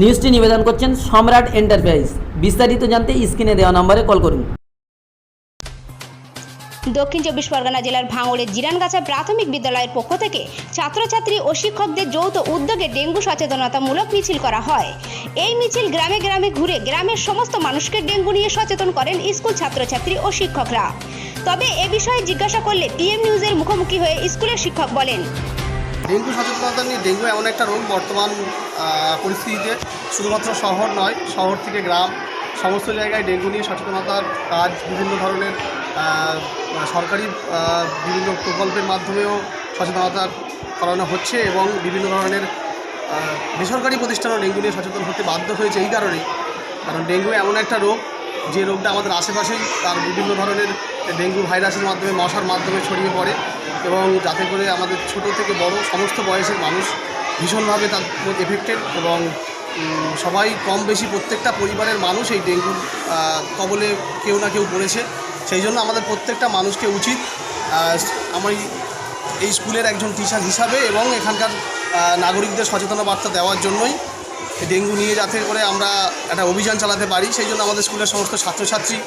নিউজটি নিবেদন করছেন সম্রাট এন্টারপ্রাইজ। বিস্তারিত জানতে স্ক্রিনে দেওয়া নম্বরে কল করুন। দক্ষিণ চব্বিশ পরগনা জেলার ভাঙড়ের জিরানগাছা প্রাথমিক বিদ্যালয়ের পক্ষ থেকে ছাত্রছাত্রী ও শিক্ষকদের যৌথ উদ্যোগে ডেঙ্গু সচেতনতামূলক মিছিল করা হয়। এই মিছিল গ্রামে গ্রামে ঘুরে গ্রামের সমস্ত মানুষকে ডেঙ্গু নিয়ে সচেতন করেন স্কুল ছাত্রছাত্রী ও শিক্ষকরা। তবে এ বিষয়ে জিজ্ঞাসা করলে পিএম নিউজের মুখোমুখি হয়ে স্কুলের শিক্ষক বলেন ডেঙ্গু সচেতনতা নিয়ে ডেঙ্গু এমন একটা রোগ বর্তমান পরিস্থিতিতে শুধুমাত্র শহর নয়, শহর থেকে গ্রাম, সমস্ত জায়গায় ডেঙ্গু নিয়ে সচেতনতার কাজ বিভিন্ন ধরনের সরকারি বিভিন্ন প্রকল্পের মাধ্যমেও সচেতনতা করানো হচ্ছে এবং বিভিন্ন ধরনের বেসরকারি প্রতিষ্ঠানও ডেঙ্গু নিয়ে সচেতন হতে বাধ্য হয়েছে এই কারণেই। কারণ ডেঙ্গু এমন একটা রোগ যে রোগটা আমাদের আশেপাশেই তার বিভিন্ন ধরনের ডেঙ্গু ভাইরাসের মাধ্যমে মশার মাধ্যমে ছড়িয়ে পড়ে এবং যাতে করে আমাদের ছোট থেকে বড় সমস্ত বয়সের মানুষ ভীষণভাবে তার এফেক্টেড এবং সবাই কম বেশি প্রত্যেকটা পরিবারের মানুষ এই ডেঙ্গুর কবলে কেউ না কেউ পড়েছে। সেই জন্য আমাদের প্রত্যেকটা মানুষকে উচিত আহ, আমি এই স্কুলের একজন টিচার হিসাবে এবং এখানকার নাগরিকদের সচেতন বার্তা দেওয়ার জন্যই ডেঙ্গু নিয়ে যাতে করে আমরা একটা অভিযান চালাতে পারি, সেই জন্য আমাদের স্কুলের সমস্ত ছাত্রছাত্রী,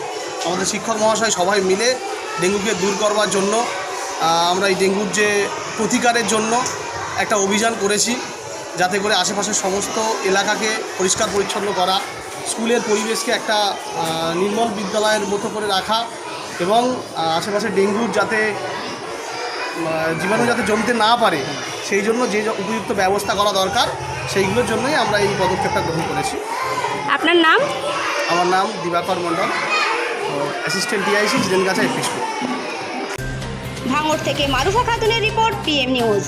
আমাদের শিক্ষক মহাশয় সবাই মিলে ডেঙ্গুকে দূর করবার জন্য আমরা এই ডেঙ্গুর যে প্রতিকারের জন্য একটা অভিযান করেছি, যাতে করে আশেপাশের সমস্ত এলাকাকে পরিষ্কার পরিচ্ছন্ন করা, স্কুলের পরিবেশকে একটা নির্মল বিদ্যালয়ের মতো করে রাখা এবং আশেপাশে ডেঙ্গুর যাতে জীবাণু যাতে জমতে না পারে সেই জন্য যে উপযুক্ত ব্যবস্থা করা দরকার সেইগুলোর জন্যই আমরা এই পদক্ষেপটা গ্রহণ করেছি। আপনার নাম? আমার নাম Dibakar Mondal assistant DIC Jirangachha office ভাঙড় থেকে মারুফা খাতুনের রিপোর্ট পিএম নিউজ।